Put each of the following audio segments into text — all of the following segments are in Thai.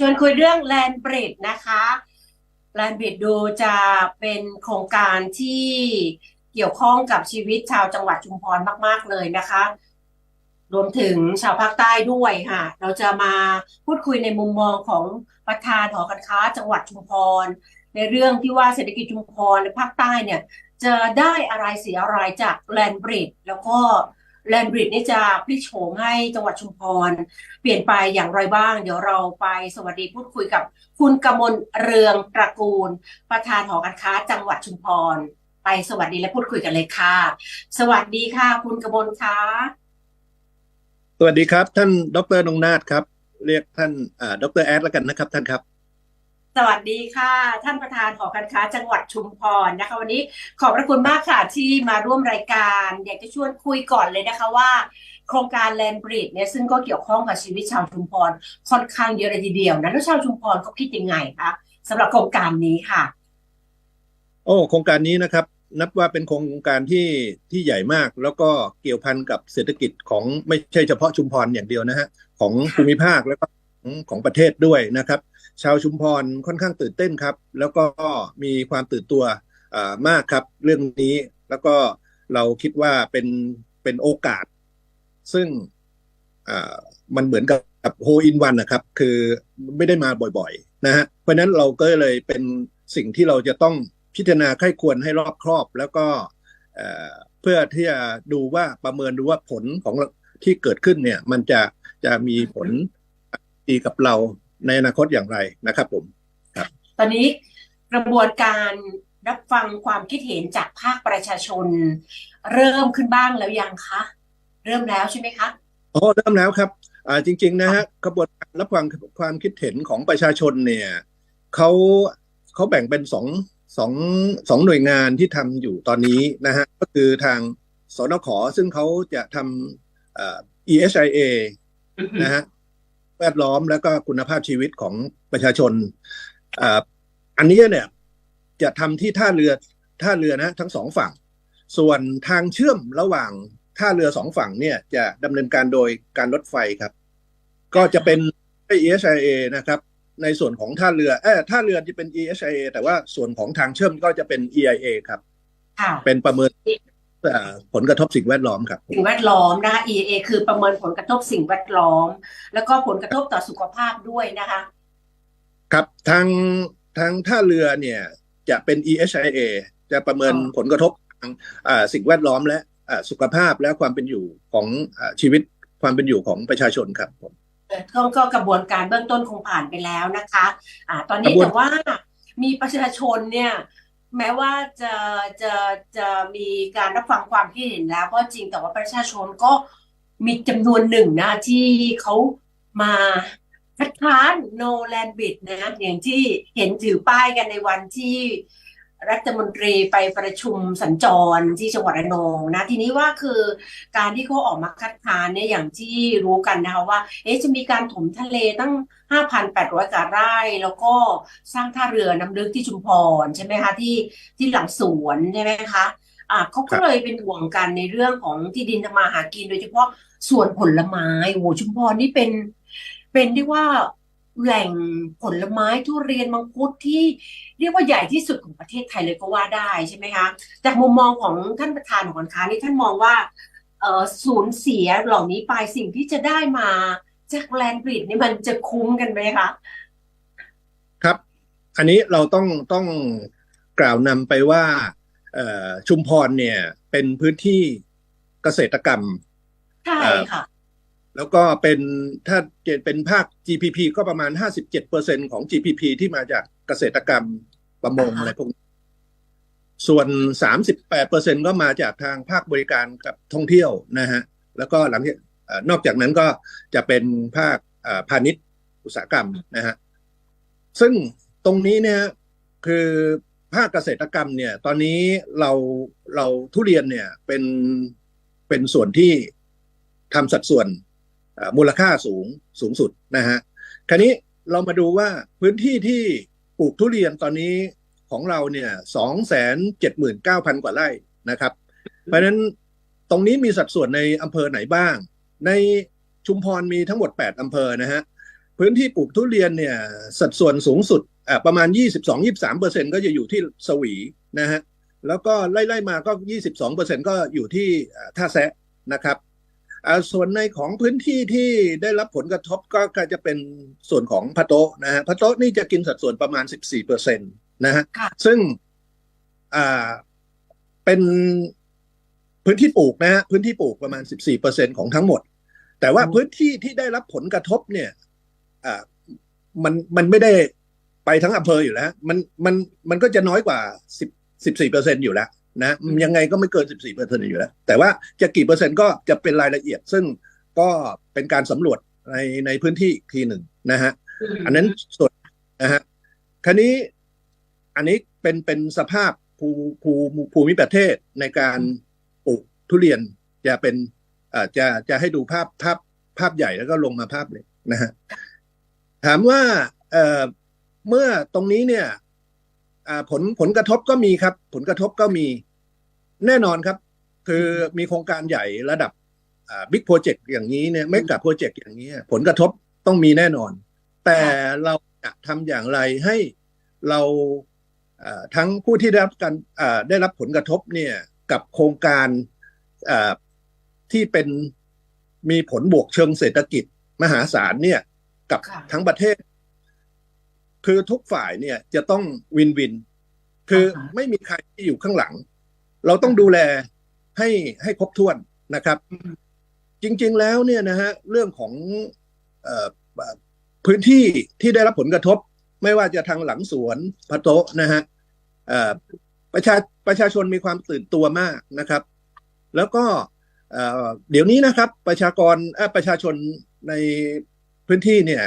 ชวนคุยเรื่อง Land Bridge นะคะ Land Bridge ดูจะเป็นโครงการที่เกี่ยวข้องกับชีวิตชาวจังหวัดชุมพรมาก ๆ เลยนะคะ รวมถึงชาวภาคใต้ด้วยค่ะ เราจะมาพูดคุยในมุมมองของประธานหอการค้าจังหวัดชุมพร ในเรื่องที่ว่าเศรษฐกิจชุมพรและภาคใต้เนี่ย จะได้อะไรเสียอะไรจาก Land Bridge แล้วก็ Land Bridge นี่จะพลิกโฉมให้จังหวัดชุมพร เปลี่ยนไปอย่างไรบ้าง เดี๋ยวเราไปสวัสดีพูดคุยกับคุณกมลเรืองตระกูล ประธานหอการค้า จังหวัดชุมพร ไปสวัสดีและพูดคุยกันเลยค่ะ สวัสดีค่ะ คุณกมลคะสวัสดีครับ ท่านดรนงนาถครับ เรียกท่านอ่าดรแอดแล้วกันนะครับ ท่านครับ สวัสดีค่ะ ท่านประธานหอการค้าจังหวัดชุมพรนะคะ วันนี้ขอบพระคุณมากค่ะที่มาร่วมรายการ อยากจะชวนคุยก่อนเลยนะคะว่า โครงการ Land Bridge เนี่ยซึ่งก็เกี่ยวข้องกับชีวิตชาวชุมพรค่อนข้างเยอะเลยทีเดียวนะแล้วชาวชุมพรเขาคิดยังไงคะสำหรับโครงการนี้ค่ะ โอ้โครงการนี้นะครับ นับว่าเป็นโครงการที่ที่ใหญ่มาก แล้วก็เกี่ยวพันกับเศรษฐกิจของไม่ใช่เฉพาะชุมพรอย่างเดียวนะฮะของภูมิภาคแล้วก็ของของประเทศด้วยนะครับ ชาวชุมพรค่อนข้างตื่นเต้นครับ แล้วก็มีความตื่นตัวมากครับ เรื่องนี้แล้วก็เราคิดว่าเป็นเป็นโอกาส ซึ่งมันเหมือนกับโฮอินวันนะครับ คือไม่ได้มาบ่อยๆนะฮะเพราะนั้นเราก็เลยเป็นสิ่งที่เราจะต้องพิจารณาไข้ควรให้รอบครอบ แล้วก็เพื่อที่จะดูว่าประเมินดูว่าผลของที่เกิดขึ้นเนี่ย มันจะจะมีผลดีกับเรา ในอนาคตอย่างไรนะครับผมตอนนี้กระบวนการรับฟังความคิดเห็นจากภาคประชาชน เริ่มขึ้นบ้างแล้วยังคะ เริ่มแล้วใช่ไหมคะโอ้เริ่มแล้วครับอ่าจริง ๆ นะฮะกระบวนการรับฟังความคิดเห็นของประชาชนเนี่ยเขาเขาแบ่งเป็นสองสองสองหน่วยงานที่ทำอยู่ตอนนี้นะฮะก็คือทางสนขซึ่งเขาจะทำอ่า EHIA นะฮะ แวดล้อมแล้วก็คุณภาพชีวิตของประชาชนอ่าอันนี้เนี่ยจะทำที่ท่าเรือท่าเรือนะทั้งสองฝั่ง ส่วนทางเชื่อมระหว่างท่าเรือสองฝั่งเนี่ยจะดำเนินการโดยการรถไฟครับ ก็จะเป็น EHIA นะครับ ในส่วนของท่าเรือเออท่าเรือจะเป็น EHIA แต่ว่าส่วนของทางเชื่อมก็จะเป็น EIA ครับค่ะเป็นประเมินเอ่อ ผลกระทบสิ่งแวดล้อมครับ สิ่งแวดล้อมนะคะ EA คือประเมินผลกระทบสิ่งแวดล้อม แล้วก็ผลกระทบต่อสุขภาพด้วยนะคะ ครับทางทางท่าเรือเนี่ยจะเป็น EHIA จะประเมินอ๋อผลกระทบทางอ่าสิ่งแวดล้อมและอ่าสุขภาพและความเป็นอยู่ของอ่าชีวิตความเป็นอยู่ของประชาชนครับผมก็ก็กระบวนการเบื้องต้นคงผ่านไปแล้วนะคะ อ่า ตอนนี้กระบวนแต่ว่ามีประชาชนเนี่ย แม้ว่าจะจะจะมีการรับฟังความคิดเห็นแล้วก็จริงแต่ว่าประชาชนก็มีจำนวนหนึ่งนะที่เขามาคัดค้าน no land bid นะอย่างที่เห็นถือป้ายกันในวันที่ รัฐมนตรีไปประชุมสัญจรที่จังหวัดระนองนะ ทีนี้ว่าคือการที่เขาออกมาคัดค้านเนี่ยอย่างที่รู้กันนะคะว่า เอ๊ะจะมีการถมทะเลตั้ง 5,800 กว่าไร่ แล้วก็สร้างท่าเรือน้ำลึกที่ชุมพรใช่ไหมคะที่ที่หลังสวนใช่ไหมคะอ่าเขาก็เลยเป็นห่วงกันในเรื่องของที่ดินทำมาหากินโดยเฉพาะสวนผลไม้โหชุมพรนี่เป็นเป็นเรียกว่า แหล่งผลไม้ทุเรียนมังคุดที่เรียกว่าใหญ่ที่สุดของประเทศไทยเลยก็ว่าได้ใช่ไหมคะ จากมุมมองของท่านประธานของการค้านี่ท่านมองว่าเอ่อสูญเสียเหล่านี้ไปสิ่งที่จะได้มาจากแลนด์บริดนี่มันจะคุ้มกันไหมคะ ครับ อันนี้เราต้องต้องกล่าวนำไปว่าเอ่อชุมพรเนี่ยเป็นพื้นที่เกษตรกรรมใช่ค่ะ แล้วก็เป็นถ้าเป็นภาค GPP ก็ประมาณ 57%ของ GPP ที่มาจากเกษตรกรรมประมงอ่าฮะอะไรพวกนี้ส่วน 38%ก็มาจากทางภาคบริการกับท่องเที่ยวนะฮะ แล้วก็หลังจากเอ่อนอกจากนั้นก็จะเป็นภาคเอ่อพาณิชย์อุตสาหกรรมนะฮะ ซึ่งตรงนี้เนี่ยคือภาคเกษตรกรรมเนี่ย ตอนนี้เราเราทุเรียนเนี่ยเป็นเป็นส่วนที่ทำสัดส่วนเอ่อ มูลค่าสูงสูงสุดนะฮะคราวนี้เรามาดูว่าพื้นที่ที่ปลูกทุเรียนตอนนี้ของเราเนี่ยสองแสนเจ็ดหมื่นเก้าพันกว่าไร่นะครับ เพราะฉะนั้นตรงนี้มีสัดส่วนในอำเภอไหนบ้าง ในชุมพรมีทั้งหมด 8 อำเภอนะฮะพื้นที่ปลูกทุเรียนเนี่ยสัดส่วนสูงสุดประมาณ 22-23เปอร์เซ็นก็จะอยู่ที่สวีนะฮะแล้วก็ไล่ๆมาก็ 22เปอร์เซ็นก็อยู่ที่ท่าแซะนะครับ ส่วนในของพื้นที่ที่ได้รับผลกระทบก็ก็จะเป็นส่วนของพะโต๊ะนะฮะพะโต๊ะนี่จะกินสัดส่วนประมาณ 14เปอร์เซ็นตนะฮะค่ะซึ่งอ่าเป็นพื้นที่ปลูกนะฮะพื้นที่ปลูกประมาณ 14เปอร์เซ็นของทั้งหมด แต่ว่าอืมพื้นที่ที่ได้รับผลกระทบเนี่ยอ่ามันมันไม่ได้ไปทั้งอำเภออยู่แล้ว มันมันมันก็จะน้อยกว่าสิบสิบสี่เปอร์เซ็นอยู่แล้ว นะยังไงก็ไม่เกินสิบสี่เปอร์เซ็นอยู่แล้ว แต่ว่าจะกี่เปอร์เซ็นต์ก็จะเป็นรายละเอียด ซึ่งก็เป็นการสำรวจในในพื้นที่อีกทีหนึ่งนะฮะอันนั้นส่วนนะฮะคราวนี้อันนี้เป็นเป็นสภาพภูภูภูมิประเทศในการปลูกทุเรียนจะเป็นเอ่อจะจะให้ดูภาพภาพภาพใหญ่แล้วก็ลงมาภาพเล็กนะฮะถามว่าเอ่อเมื่อตรงนี้เนี่ยอ่าผลผลกระทบก็มีครับ ผลกระทบก็มี แน่นอนครับ คือมีโครงการใหญ่ระดับอ่าบิ๊กโปรเจกต์อย่างนี้เนี่ยไม่กับโปรเจกต์อย่างนี้ ผลกระทบต้องมีแน่นอน แต่เราจะทำอย่างไรให้เราเอ่อทั้งผู้ที่ได้รับการเอ่อได้รับผลกระทบเนี่ยกับโครงการเอ่อที่เป็นมีผลบวกเชิงเศรษฐกิจมหาศาลเนี่ยกับค่ะทั้งประเทศ คือทุกฝ่ายเนี่ยจะต้องวินวิน คืออาฮะไม่มีใครที่อยู่ข้างหลัง เราต้องดูแลให้ให้ครบถ้วนนะครับอืมจริงๆแล้วเนี่ยนะฮะเรื่องของเอ่อพื้นที่ที่ได้รับผลกระทบ ไม่ว่าจะทางหลังสวนพะโต๊ะนะฮะเอ่อประชาประชาชนมีความตื่นตัวมากนะครับ แล้วก็เอ่อเดี๋ยวนี้นะครับ ประชากรเอ่อประชาชนในพื้นที่เนี่ย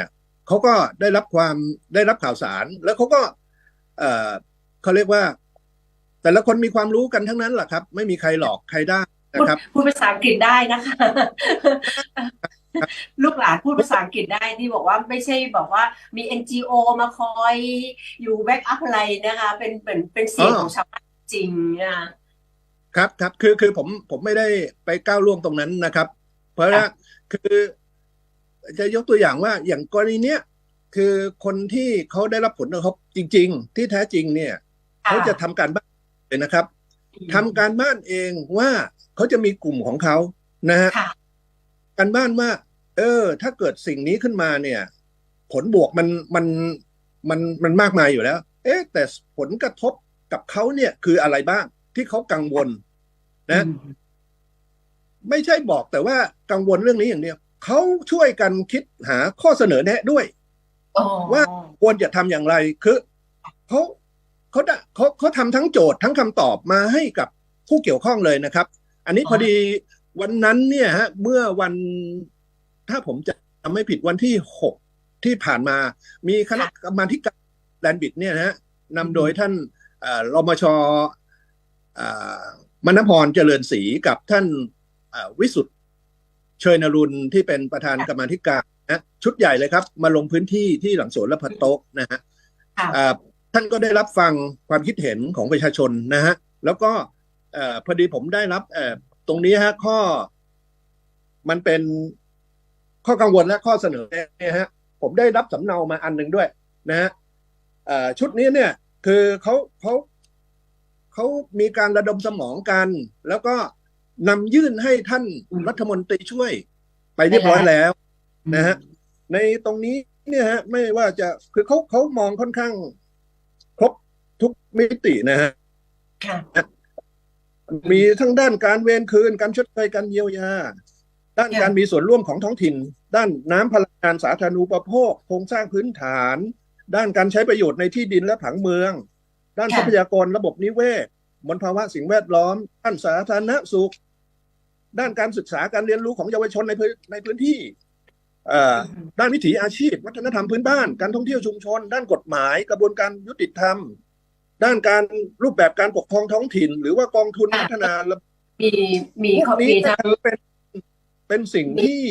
เขาก็ได้รับความได้รับข่าวสาร แล้วเขาก็เอ่อเขาเรียกว่า แต่ละคนมีความรู้กันทั้งนั้นแหละครับ ไม่มีใครหลอกใครได้นะพูดครับพูดภาษาอังกฤษได้นะคะลูกหลานพูดภาษาอังกฤษได้ที่บอกว่าไม่ใช่บอกว่ามี NGO มาคอยอยู่แบ็กอัพอะไรนะคะ เป็นเป็นเป็นเสียงอ๋อของชาวบ้านจริงนะคะครับครับคือคือผมผมไม่ได้ไปก้าวล่วงตรงนั้นนะครับ เพราะว่าคือจะยกตัวอย่างว่าอย่างกรณีเนี้ยคือคนที่เขาได้รับผลกระทบจริง ๆ ที่แท้จริงเนี่ย เขาจะทำการบ้าน เลยนะครับทำการบ้านเองว่าเขาจะมีกลุ่มของเขานะฮะค่ะการบ้านว่า เออ ถ้าเกิดสิ่งนี้ขึ้นมาเนี่ย ผลบวกมันมันมันมันมากมายอยู่แล้ว เอ๊ะ แต่ผลกระทบกับเขาเนี่ยคืออะไรบ้างที่เขากังวล นะอืมไม่ใช่บอกแต่ว่ากังวลเรื่องนี้อย่างเดียวเขาช่วยกันคิดหาข้อเสนอแนะด้วยอ๋อว่าควรจะทำอย่างไรคือเขา เขาได้เขาเขาทำทั้งโจทย์ทั้งคำตอบมาให้กับผู้เกี่ยวข้องเลยนะครับ อันนี้พอดีวันนั้นเนี่ยฮะเมื่อวันถ้าผมจะจำไม่ผิดวันที่หกที่ผ่านมา มีคณะกรรมาธิการแลนบิดเนี่ยนะฮะนำโดยท่านเอ่อรมชเอ่อมณพรเจริญศรีกับท่านเอ่อวิสุทธ์เชยนรุนที่เป็นประธานกรรมาธิการนะชุดใหญ่เลยครับ มาลงพื้นที่ที่หลังสวนและพันโต๊ะนะฮะค่ะอ่า ท่านก็ได้รับฟังความคิดเห็นของประชาชนนะฮะแล้วก็เอ่อพอดีผมได้รับเอ่อตรงนี้ฮะข้อ มันเป็นข้อกังวลและข้อเสนอเนี่ยฮะ ผมได้รับสำเนามาอันหนึ่งด้วย นะฮะเอ่อชุดนี้เนี่ย คือเขาเขาเขามีการระดมสมองกัน แล้วก็นำยื่นให้ท่านอืมรัฐมนตรีช่วยไปเรียบร้อยแล้วนะฮะในตรงนี้เนี่ยฮะ ไม่ว่าจะคือเขาเขามองค่อนข้างครบทุก มิตินะฮะค่ะมีทั้งด้านการเวรคืน การชดเชยการเยียวยา ด้านค่ะการมีส่วนร่วมของท้องถิ่น ด้านน้ำพลังงานสาธารณูปโภค โครงสร้างพื้นฐาน ด้านการใช้ประโยชน์ในที่ดินและผังเมือง ด้านทรัพยากรระบบนิเวศมลภาวะสิ่งแวดล้อม ด้านสาธารณสุข ด้านการศึกษาการเรียนรู้ของเยาวชนในพื้นในพื้นที่เอ่อด้านวิถีอาชีพ วัฒนธรรมพื้นบ้าน การท่องเที่ยวชุมชน ด้านกฎหมาย กระบวนการยุติธรรม ด้านการรูปแบบการปกครองท้องถิ่น หรือว่ากองทุนค่ะพัฒนาระบบมีมีพวเขากนี้มีก็ทั้งคือเป็นเป็นสิ่งที่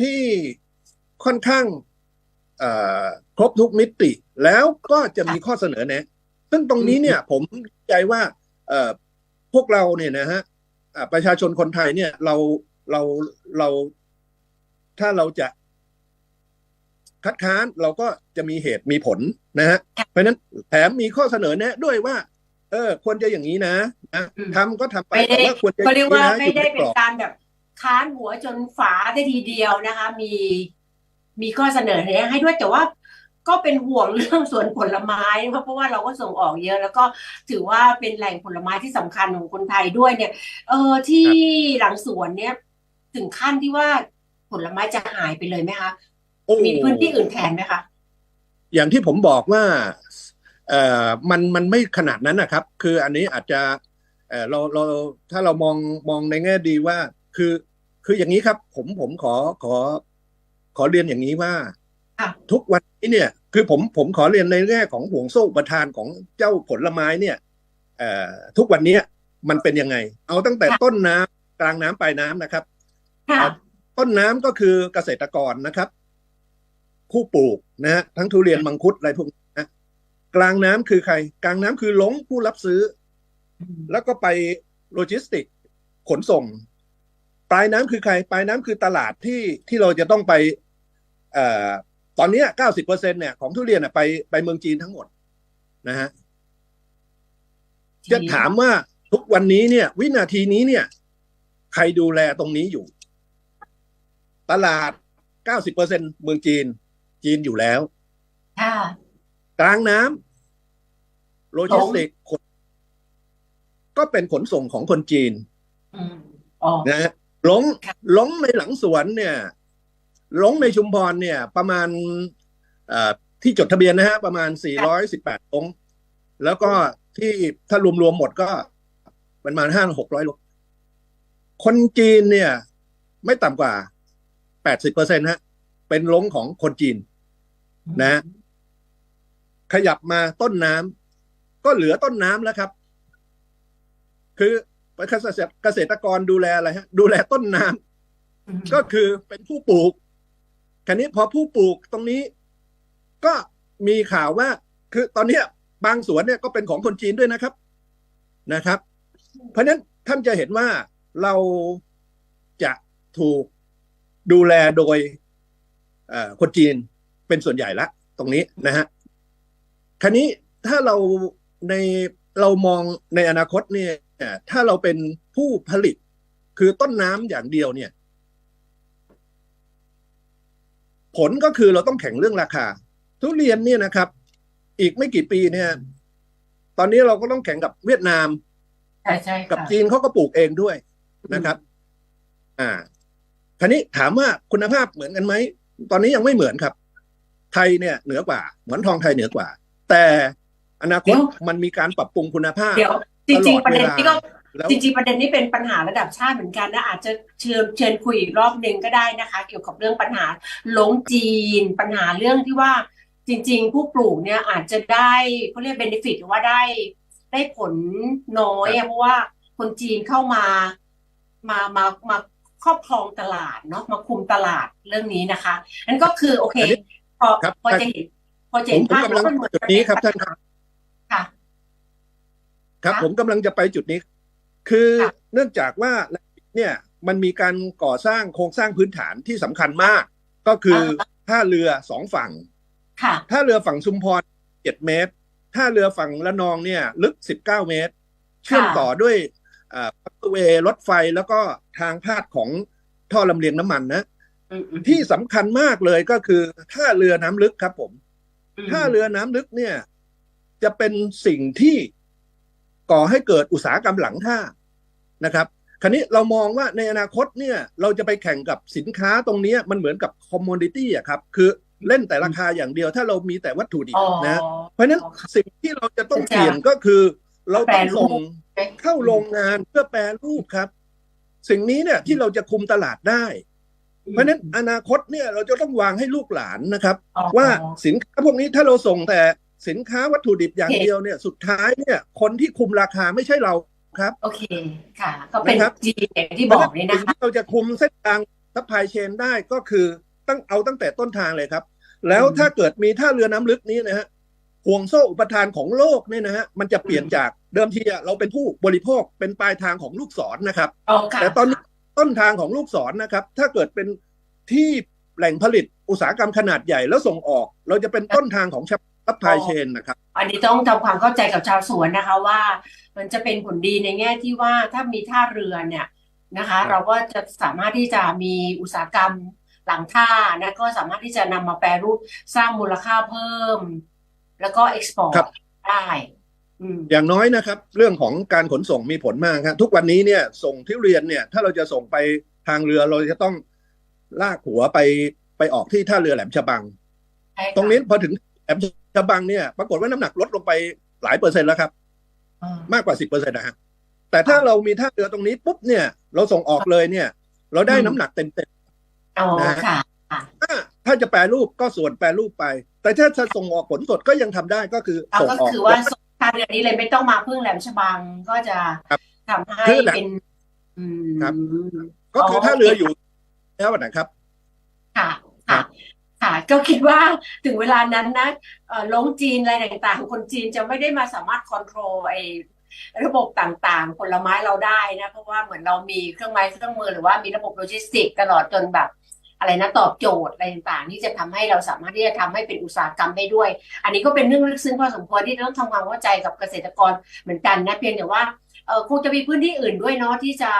ที่ค่อนข้างเอ่อครบทุกมิติ แล้วก็จะมีข้อเสนอแนะ ซึ่งตรงนี้เนี่ย ผมใจว่าเอ่อพวกเราเนี่ยนะฮะอ่าประชาชนคนไทยเนี่ย เราเราเรา ถ้าเราจะคัดค้านเราก็จะมีเหตุมีผล นะฮะค่ะเพราะฉะนั้นแถมมีข้อเสนอแนะด้วยว่า เออ ควรจะอย่างนี้นะนะอืมทำก็ทำไปไม่ได้แต่ว่าควรจะเขาเรียกว่าองไม่นี้นะได้อยู่เป็นกรอบการแบบค้านหัวจนฝาได้ทีเดียวนะคะ มีมีข้อเสนอแนะให้ด้วยแต่ว่าก็เป็นห่วงเรื่องสวนผลไม้เพราะว่าเราก็ส่งออกเยอะ แล้วก็ถือว่าเป็นแหล่งผลไม้ที่สำคัญของคนไทยด้วยเนี่ย เออที่หลังสวนเนี่ย ถึงขั้นที่ว่าผลไม้จะหายไปเลยไหมคะโอ้มีพื้นที่อื่นแทนไหมคะ อย่างที่ผมบอกว่าเอ่อมันมันไม่ขนาดนั้นนะครับ คืออันนี้อาจจะเอ่อเราเราถ้าเรามองมองในแง่ดีว่า คือคืออย่างนี้ครับ ผมผมขอขอ ขอเรียนอย่างนี้ว่าค่ะทุกวันนี้เนี่ย คือผมผมขอเรียนในแง่ของห่วงโซ่อุประทานของเจ้าผลไม้เนี่ยเอ่อทุกวันนี้มันเป็นยังไง เอาตั้งแต่ต้นน้ำกลางน้ำปลายน้ำนะครับค่ะต้นน้ำก็คือเกษตรกรนะครับ ผู้ปลูกนะฮะทั้งทุเรียนมังคุดอะไรพวกนี้นะกลางน้ำคือใคร กลางน้ำคือหลงผู้รับซื้อ แล้วก็ไปโลจิสติก ขนส่ง ปลายน้ำคือใคร ปลายน้ำคือตลาดที่ที่เราจะต้องไปเอ่อตอนเนี้เก้าสิบเปอร์เซ็นเนี่ยของทุเรียนน่ะไปไปเมืองจีนทั้งหมดนะฮะจะถามว่าทุกวันนี้เนี่ย วินาทีนี้เนี่ย ใครดูแลตรงนี้อยู่ ตลาด 90%เเมืองจีน จีนอยู่แล้วค่ะกลางน้ำโลจิสติกขนก็เป็นขนส่งของคนจีนอืมอ๋อนะฮะหลงค่ะหลงในหลังสวนเนี่ยหลงในชุมพรเนี่ย ประมาณเอ่อที่จดทะเบียนนะฮะ ประมาณ 418หลงแล้วก็ที่ถ้ารวมๆหมดก็ประมาณห้าหกร้อยลงคนจีนเนี่ย ไม่ต่ำกว่า 80เปอร์เซ็นต์ฮะ เป็นหลงของคนจีน นะ ขยับมาต้นน้ำก็เหลือต้นน้ำแล้วครับ คือเกษตรเกษตรกรดูแลอะไรฮะ ดูแลต้นน้ำอืมก็คือเป็นผู้ปลูกคราวนี้พอผู้ปลูกตรงนี้ ก็มีข่าวว่า คือตอนเนี้ยบางสวนเนี่ยก็เป็นของคนจีนด้วยนะครับนะครับ เพราะฉะนั้นท่านจะเห็นว่าเราจะถูกดูแลโดยเอ่อคนจีน เป็นส่วนใหญ่ละ ตรงนี้นะฮะคราวนี้ถ้าเราในเรามองในอนาคตเนี่ยถ้าเราเป็นผู้ผลิตคือต้นน้ำอย่างเดียวเนี่ย ผลก็คือเราต้องแข่งเรื่องราคา ทุเรียนเนี่ยนะครับ อีกไม่กี่ปีเนี่ย ตอนนี้เราก็ต้องแข่งกับเวียดนามใช่ใช่กับค่ะจีนเขาก็ปลูกเองด้วยนะครับ อ่าคราวนี้ถามว่าคุณภาพเหมือนกันไหม ตอนนี้ยังไม่เหมือนครับ ไทยเนี่ยเหนือกว่าหมอนทองไทยเหนือกว่า แต่อนาคตมันมีการปรับปรุงคุณภาพเดี๋ยวจริงๆประเด็นนี้ก็แล้วจริงๆประเด็นนี้เป็นปัญหาระดับชาติเหมือนกันนะอาจจะเชิญเชิญคุยอีกรอบหนึ่งก็ได้นะคะ เกี่ยวกับเรื่องปัญหาหลงจีน ปัญหาเรื่องที่ว่าจริง ๆ ผู้ปลูกเนี่ยอาจจะได้เขาเรียกเบนฟิตหรือว่าได้ได้ผลน้อยอะเพราะว่าคนจีนเข้ามามามามาครอบครองตลาดเนาะมาคุมตลาดเรื่องนี้นะคะนั่นก็คือโอเคอันนี้ พอครับพอจะเห็นพอจะผเห็มนผมภาพกำลังว่ามันเหมือนจุดนี้ครับท่านครับ ค่ะ ครับ ค่ะผมกำลังจะไปจุดนี้ คือค่ะ เนื่องจากว่าเนี่ยมันมีการก่อสร้างโครงสร้างพื้นฐานที่สำคัญมาก ก็คือท่าเรือสองฝั่ง ค่ะท่าเรือฝั่งชุมพรเจ็ดเมตร ท่าเรือฝั่งละนองเนี่ยลึกสิบเก้าเมตร เชื่อมต่อด้วยอ่าพัตเวย์รถไฟแล้วก็ทางพาดของท่อลำเลียงน้ำมันนะอืมอืม ที่สำคัญมากเลยก็คือท่าเรือน้ำลึกครับผมอืมท่าเรือน้ำลึกเนี่ย จะเป็นสิ่งที่ก่อให้เกิดอุตสาหกรรมหลังท่านะครับคราวนี้เรามองว่าในอนาคตเนี่ย เราจะไปแข่งกับสินค้าตรงเนี้ยมันเหมือนกับคอมม o ดิตี้อะครับ คือเล่นแต่ราคาอย่างเดียวถ้าเรามีแต่วัตถุดิบอ๋อนะ เพราะฉะนั้นอ๋อค่ะสิ่งที่เราจะต้องจะเปลี่ยนก็คือ เราต้องส่งแปรรูปเข้าโรงงานเพื่อแปรรูปครับ สิ่งนี้เนี่ยที่เราจะคุมตลาดได้ เพราะฉะนั้นอนาคตเนี่ยเราจะต้องวางให้ลูกหลานนะครับอ๋อว่าสินค้าพวกนี้ถ้าเราส่งแต่สินค้าวัตถุดิบอย่างโอเคเดียวเนี่ยสุดท้ายเนี่ยคนที่คุมราคาไม่ใช่เราครับโอเคค่ะ ก็เป็นนะครับจีอย่างที่บอกนี่สิ่นะงคะที่เราจะคุมเส้นทางซัพพลายเชนได้ก็คือตั้งเอาตั้งแต่ต้นทางเลยครับ แล้วอืมถ้าเกิดมีท่าเรือน้ำลึกนี้นะฮะห่วงโซ่อุปทานของโลกเนี่ยนะฮะมันจะเปลี่ยนอืมจากเดิมทีอะเราเป็นผู้บริโภคเป็นปลายทางของลูกศรนะครับอ๋อค่ะแต่ตอนนี้ ต้นทางของลูกศรนะครับ ถ้าเกิดเป็นที่แหล่งผลิตอุตสาหกรรมขนาดใหญ่แล้วส่งออก เราจะเป็นต้นทางของซัพพลายเชนนะครับ อันนี้ต้องทำความเข้าใจกับชาวสวนนะคะว่า มันจะเป็นผลดีในแง่ที่ว่าถ้ามีท่าเรือเนี่ยนะคะครับเราก็จะสามารถที่จะมีอุตสาหกรรมหลังท่านะก็สามารถที่จะนำมาแปรรูปสร้างมูลค่าเพิ่ม แล้วก็เอ็กซ์พอร์ตครับได้ อืมอย่างน้อยนะครับ เรื่องของการขนส่งมีผลมากครับทุกวันนี้เนี่ยส่งที่เรียนเนี่ย ถ้าเราจะส่งไปทางเรือเราจะต้องลากหัวไปไปออกที่ท่าเรือแหลมฉบังใช่ค่ะตรงนี้พอถึงแหลมฉบังเนี่ย ปรากฏว่าน้ำหนักลดลงไปหลายเปอร์เซ็นต์แล้วครับอ่ามากกว่าสิบเปอร์เซ็นต์นะฮะแต่ถ้าเรามีท่าเรือตรงนี้ปุ๊บเนี่ย เราส่งออกเลยเนี่ย เราได้อืมน้ำหนักเต็มอ๋อนะค่ะๆถ้าถ้าจะแปรรูปก็ส่วนแปรรูปไป แต่ถ้าจะส่งออกผลสดก็ยังทำได้ก็คือเอาส่งก็ออกคือว่า ท่าเรือนี้เลยไม่ต้องมาพึ่งแหลมฉบังก็จะครับทำให้คือแหลมเป็นอืมครับ ก็คือท่าเรืออยู่แล้วนะครับ ค่ะครัค่ะบค่ะ ก็คิดว่าถึงเวลานั้นนะเอ่อลงจีนอะไรต่างๆ คนจีนจะไม่ได้มาสามารถค o n t r o l ไอ้ระบบต่างๆ ผลไม้เราได้นะ เพราะว่าเหมือนเรามีเครื่องไม้เครื่องมือหรือว่ามีระบบโลจิสติกส์ตลอดจนแบบ อะไรนะตอบโจทย์อะไรต่างๆ ที่จะทำให้เราสามารถที่จะทำให้เป็นอุตสาหกรรมได้ด้วย อันนี้ก็เป็นเรื่องลึกซึ้งพอสมควรที่ต้องทำความเข้าใจกับเกษตรกรเหมือนกันนะเพียงแต่ว่าเออคงจะมีพื้นที่อื่นด้วยเนาะที่จะ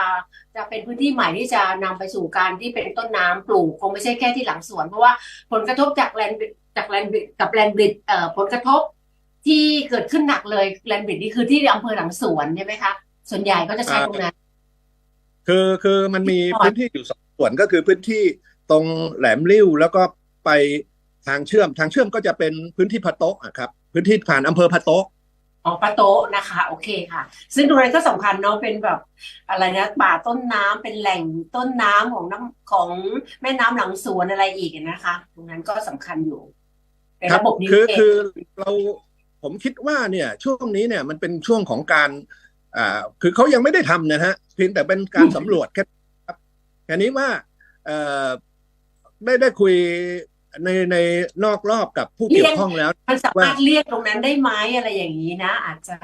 จะเป็นพื้นที่ใหม่ที่จะนำไปสู่การที่เป็นต้นน้ำปลูกคงไม่ใช่แค่ที่หลังสวน เพราะว่าผลกระทบจากแลนด์จากแลนด์กับแลนด์บริดเอ่อผลกระทบที่เกิดขึ้นหนักเลยแลนด์บริดนี่คือที่อำเภอหลังสวนใช่ไหมคะส่วนใหญ่ก็จะใช้ตรงนั้นคือคือมันมีที่ปอดพื้นที่อยู่สองส่วนก็คือพื้นที่ ตรงแหลมริ้วแล้วก็ไปทางเชื่อมทางเชื่อมก็จะเป็นพื้นที่พะโต๊ะอะครับ พื้นที่ผ่านอำเภอพะโต๊ะอ๋อปะโต๊ะนะคะโอเคค่ะ ซึ่งตรงนั้นก็สำคัญเนาะเป็นแบบอะไรนะป่าต้นน้ำเป็นแหล่งต้นน้ำของน้ำของแม่น้ำหลังสวนอะไรอีกนะคะ ตรงนั้นก็สำคัญอยู่เป็นครับระบบนิคือเวศคือเราผมคิดว่าเนี่ยช่วงนี้เนี่ยมันเป็นช่วงของการอ่าคือเขายังไม่ได้ทำนะฮะเพียงแต่เป็นการสำรวจแค่ครับแค่นี้ว่าเอ่อ ได้ได้คุยในในนอกรอบกับผู้เกี่ยวข้องแล้วมันสามารถเรียกตรงนั้นได้ไหมอะไรอย่างนี้นะ อาจจะ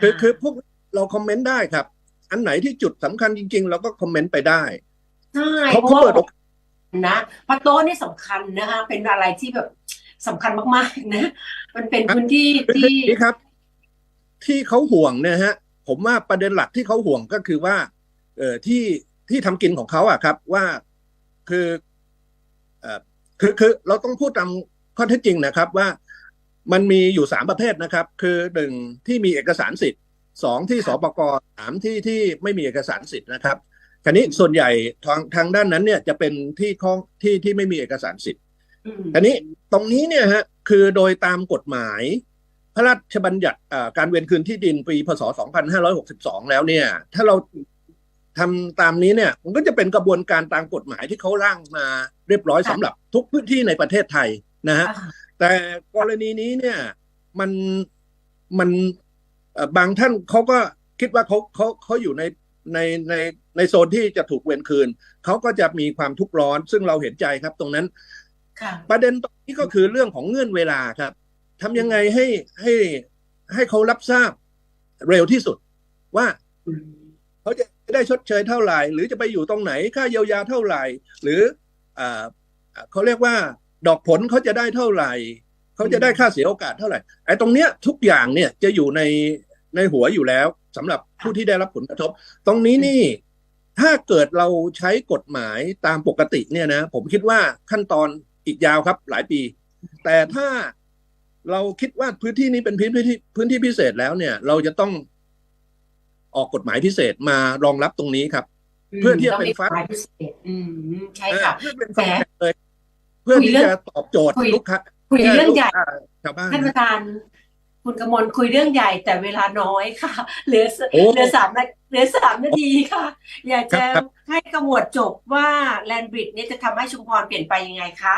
คือคือพวกเราคอมเมนต์ได้ครับ อันไหนที่จุดสำคัญจริง ๆ เราก็คอมเมนต์ไปได้ใช่เขาเพราะเขาเปิดโอกาสนะปะโต๊ะนี่สำคัญนะคะเป็นอะไรที่แบบสำคัญมากๆนะ มันเป็นพื้นที่คือที่นี่ครับ ที่เขาห่วงเนี่ยฮะ ผมว่าประเด็นหลักที่เขาห่วงก็คือว่า เอ่อที่ที่ทำกินของเขาอะครับ ว่าคือเอ่อ คือคือเราต้องพูดตามข้อเท็จจริงนะครับว่ามันมีอยู่สามประเภทนะครับ คือหนึ่งที่มีเอกสารสิทธิ์สองที่สปกสามที่ที่ไม่มีเอกสารสิทธิ์นะครับคราวนี้ส่วนใหญ่ทางทางด้านนั้นเนี่ยจะเป็นที่ข้องที่ที่ไม่มีเอกสารสิทธิ์อืมอันนี้ตรงนี้เนี่ยฮะคือโดยตามกฎหมาย พระราชบัญญัติอ่าการเวียนคืนที่ดินปีพศ 2562 แล้วเนี่ย ถ้าเรา ทำตามนี้เนี่ยมันก็จะเป็นกระบวนการตามกฎหมายที่เขาร่างมาเรียบร้อยสำหรับทุกพื้นที่ในประเทศไทยนะฮะอ่าแต่กรณีนี้เนี่ยมันมันเอ่อบางท่านเขาก็คิดว่าเขาเขาเขาอยู่ในในในในโซนที่จะถูกเวียนคืนเขาก็จะมีความทุกข์ร้อน ซึ่งเราเห็นใจครับตรงนั้นค่ะประเด็นตรงนี้ก็คือเรื่องของเงื่อนเวลาครับทำยังไงให้ให้ให้เขารับทราบเร็วที่สุดว่าอืมเขาจะ ได้ชดเชยเท่าไหร่ หรือจะไปอยู่ตรงไหนค่าเยียวยาเท่าไหร่ หรืออเขาเรียกว่า ดอกผลเขาจะได้เท่าไหร่เขาจะได้ค่าเสียโอกาสเท่าไหร่ไอ้ตรงเนี้ยทุกอย่างเนี่ยจะอยู่ในในหัวอยู่แล้วสำหรับผู้ที่ได้รับผลกระทบ ตรงนี้นี่ถ้าเกิดเราใช้กฎหมายตามปกติเนี่ยนะผมคิดว่าขั้นตอนอีกยาวครับหลายปี แต่ถ้าเราคิดว่าพื้นที่นี้เป็นพื้นที่พื้นที่พิเศษแล้วเนี่ย เราจะต้อง ออกกฎหมายพิเศษมารองรับตรงนี้ครับ เพื่อที่จะเป็นต้องมี fast กฎหมายพิเศษอืมใช่ค่ะเพื่อเป็นฟาร์มเลย เพื่อที่จะตอบโจทย์คุยลูกค้าคุยเรื่องใหญ่ลูกค้าชาวบ้านท่านประธานคุณกมลคุยเรื่องใหญ่แต่เวลาน้อยค่ะ เหลือสโอ้เหลือสามนาเหลือสามนาทีค่ะ อยากจะครับให้กระมวดจบว่าแลนบริดเนี่ยจะทำให้ชุมพรเปลี่ยนไปยังไงคะ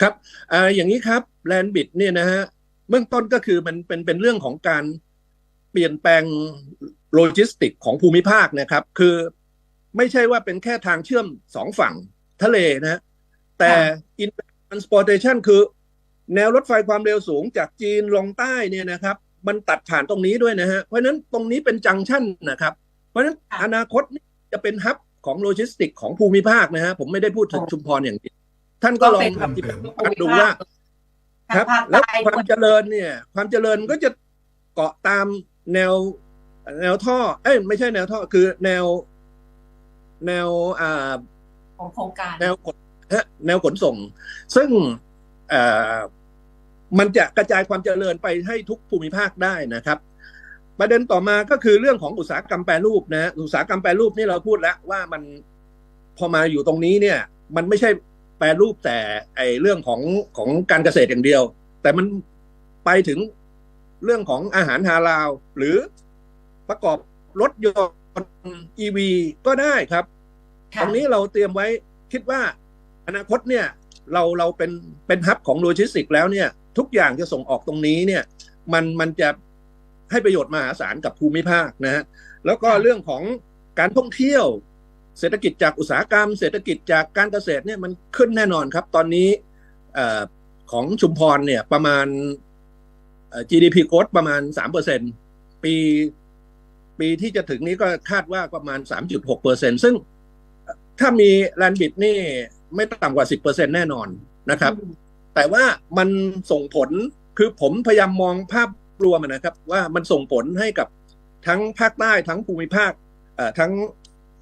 ครับอ่าอย่างนี้ครับแลนบิดเนี่ยนะฮะเบื้องต้นก็คือมันเป็นเป็นเรื่องของการเปลี่ยนแปลง โลจิสติกของภูมิภาคนะครับ คือไม่ใช่ว่าเป็นแค่ทางเชื่อมสองฝั่งทะเลนะฮะแต่ค่ะ in transportation คือ แนวรถไฟความเร็วสูงจากจีนลงใต้เนี่ยนะครับ มันตัดผ่านตรงนี้ด้วยนะฮะเพราะฉะนั้นตรงนี้เป็นจังชันนะครับ เพราะฉะนั้นค่ะอนาคตนี่จะเป็นฮับของโลจิสติกของภูมิภาคนะฮะผมไม่ได้พูดถึงชุมพรอย่างเดียวท่านก็ลองเป็นแบบจิบดูว่าทางครับภาคแล้วใต้ความเจริญเนี่ย ความเจริญก็จะเกาะตามแนว แนวท่อ เอ้ยไม่ใช่แนวท่อ คือแนว แนวอ่าของโครงการ แนวขนฮะแนวขนส่ง ซึ่งเอ่อมันจะกระจายความเจริญไปให้ทุกภูมิภาคได้นะครับ ประเด็นต่อมาก็คือเรื่องของอุตสาหกรรมแปรรูปนะฮะอุตสาหกรรมแปรรูปนี่เราพูดแล้วว่ามันพอมาอยู่ตรงนี้เนี่ย มันไม่ใช่แปรรูปแต่ไอเรื่องของของการเกษตรอย่างเดียว แต่มันไปถึงเรื่องของอาหารฮาลาลหรือ ประกอบรถยนต์ EV ก็ได้ครับค่ะตรงนี้เราเตรียมไว้คิดว่าอนาคตเนี่ยเราเราเป็นเป็นฮับของโลจิสติกแล้วเนี่ยทุกอย่างจะส่งออกตรงนี้เนี่ยมันมันจะให้ประโยชน์มหาศาลกับภูมิภาคนะฮะแล้วก็เรื่องของการท่องเที่ยว เศรษฐกิจจากอุตสาหกรรม เศรษฐกิจจากการเกษตรเนี่ยมันขึ้นแน่นอนครับ ตอนนี้เอ่อของชุมพรเนี่ยประมาณเอ่อ GDP growth ประมาณสามเปอร์เซ็น ปีปีที่จะถึงนี้ก็คาดว่าประมาณ 3.6เปอร์เซ็นซึ่งถ้ามีแลนบิดนี่ไม่ต่ำกว่า 10เปอร์เซ็นแน่นอนนะครับอืมแต่ว่ามันส่งผลคือผมพยายามมองภาพรวมอะนะครับ ว่ามันส่งผลให้กับทั้งภาคใต้ทั้งภูมิภาคเอ่อทั้ง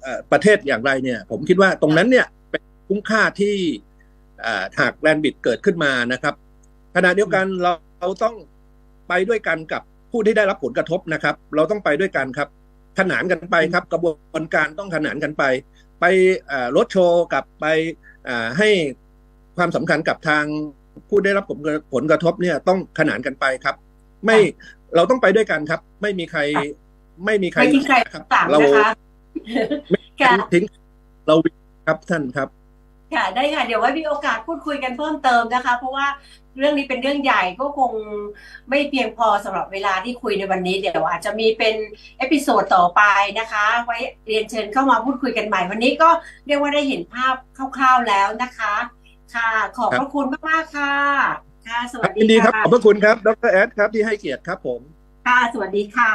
เอ่อประเทศอย่างไรเนี่ย ผมคิดว่าตรงนั้นเนี่ยเป็นคุ้มค่าที่เอ่อหากแลนบิดเกิดขึ้นมานะครับขณะเดียวกันเราเราต้องไปด้วยกันกับ ผู้ที่ได้รับผลกระทบนะครับ เราต้องไปด้วยกันครับ ขนานกันไปครับ กระบวนการต้องขนานกันไป ไปเอ่อรถโชว์กับไปเอ่อให้ความสำคัญกับทางผู้ได้รับผลกระผลกระทบเนี่ยต้องขนานกันไปครับ ไม่เราต้องไปด้วยกันครับ ไม่มีใคร ไม่มีใครไม่ทิ้งใครครับต่างเรานะคะค่ะทิ้งเราครับท่านครับ ค่ะได้ค่ะ เดี๋ยวไว้มีโอกาสพูดคุยกันเพิ่มเติมนะคะ เพราะว่าเรื่องนี้เป็นเรื่องใหญ่ก็คงไม่เพียงพอสำหรับเวลาที่คุยในวันนี้ เดี๋ยวอาจจะมีเป็นเอพิโซดต่อไปนะคะ ไว้เรียนเชิญเข้ามาพูดคุยกันใหม่วันนี้ก็เรียกว่าได้เห็นภาพคร่าวๆแล้วนะคะ ค่ะ ขอบพระคุณมากๆค่ะ ค่ะสควัรัสบดียินดีครับค่ะขอบพระคุณครับ ดรแอดครับที่ให้เกียรติครับผม ค่ะ สวัสดีค่ะ